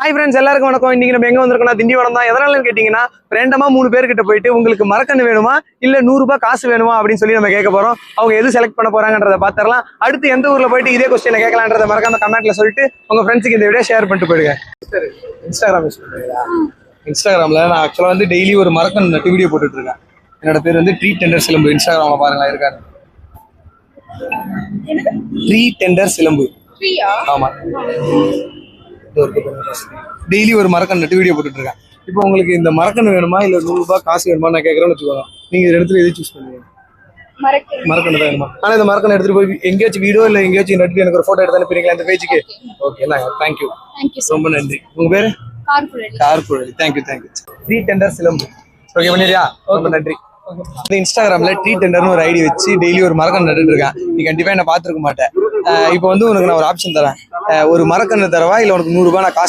Hi friends எல்லாருக்கும் வணக்கம். இன்னைக்கு நம்ம எங்க வந்திருக்கோம்னா திண்டிவனம் தான். எதனாலன்னு கேட்டீங்கன்னா ரேண்டமா மூணு பேர்கிட்ட போயிட்டு உங்களுக்கு மரக்கன்று வேணுமா? இல்ல நூறு ரூபாய் காசு வேணுமா? அப்படின்னு சொல்லி நம்ம கேட்க போறோம். அவங்க எது செலக்ட் பண்ண போறாங்கன்றத பாத்திரலாம் அடுத்து எந்த ஊர்ல போயிட்டு இதே கொஸ்டினை கேட்கலான்றத மறக்காம கமெண்ட்ல சொல்லிட்டு உங்க ஃப்ரெண்ட்ஸுக்கு இந்த வீடியோ ஷேர் பண்ணிட்டு போயிடுங்க. இன்ஸ்டாகிராம் யூஸ் இன்ஸ்டாகிராம்ல நான் ஆக்சுவலா வந்து டெய்லி ஒரு மரக்கன்று நட்டு வீடியோ போட்டுட்டு இருக்கேன் என்னோட பேர் வந்து ட்ரீ டெண்டர் சிலம்பு. இன்ஸ்டாகிராம்ல பாருங்களா இருக்காரு ட்ரீ டெண்டர் சிலம்பு. ஆமா. டெய்லி ஒரு மரக்கன்று நட்டு வீடியோ போட்டுட்டு இருக்கேன் இப்போ உங்களுக்கு இந்த மரக்கன்று வேணுமா? இல்ல நூறு ரூபாய் காசு வேணுமா? நான் கேட்கறேன்னு வச்சுக்கோங்க. நீங்க இது இடத்துல எது சூஸ் பண்ணுவீங்க? மரக்கன்று. தான் வேணுமா? ஆனா இந்த மரக்கன்று எடுத்துட்டு போய் எங்கேயாச்சும் வீடியோ இல்ல எங்கேயாச்சும் நட்டு எனக்கு ஒரு போட்டோ எடுத்து அனுப்புறீங்களா இந்த பேஜுக்கு ஓகே தேங்க்யூ ரொம்ப நன்றி. உங்க பேரு? Corporate thank you thank you three tender Silambu. Okay பண்ணிடுறியா ரொம்ப நன்றி. இந்த இன்ஸ்டாகிராம்ல ட்ரீ டெண்டர்னு ஒரு ஐடி வச்சு டெய்லி ஒரு மரக்கன்று நட்டுட்டு இருக்கேன். நீ கண்டிப்பா என்ன பார்த்துருக்க மாட்டேன். இப்போ வந்து உனக்கு நான் ஒரு ஆப்ஷன் தரேன். ஒரு மரக்கன்று தரவா? இல்லை உனக்கு நூறுரூபா நான் காசு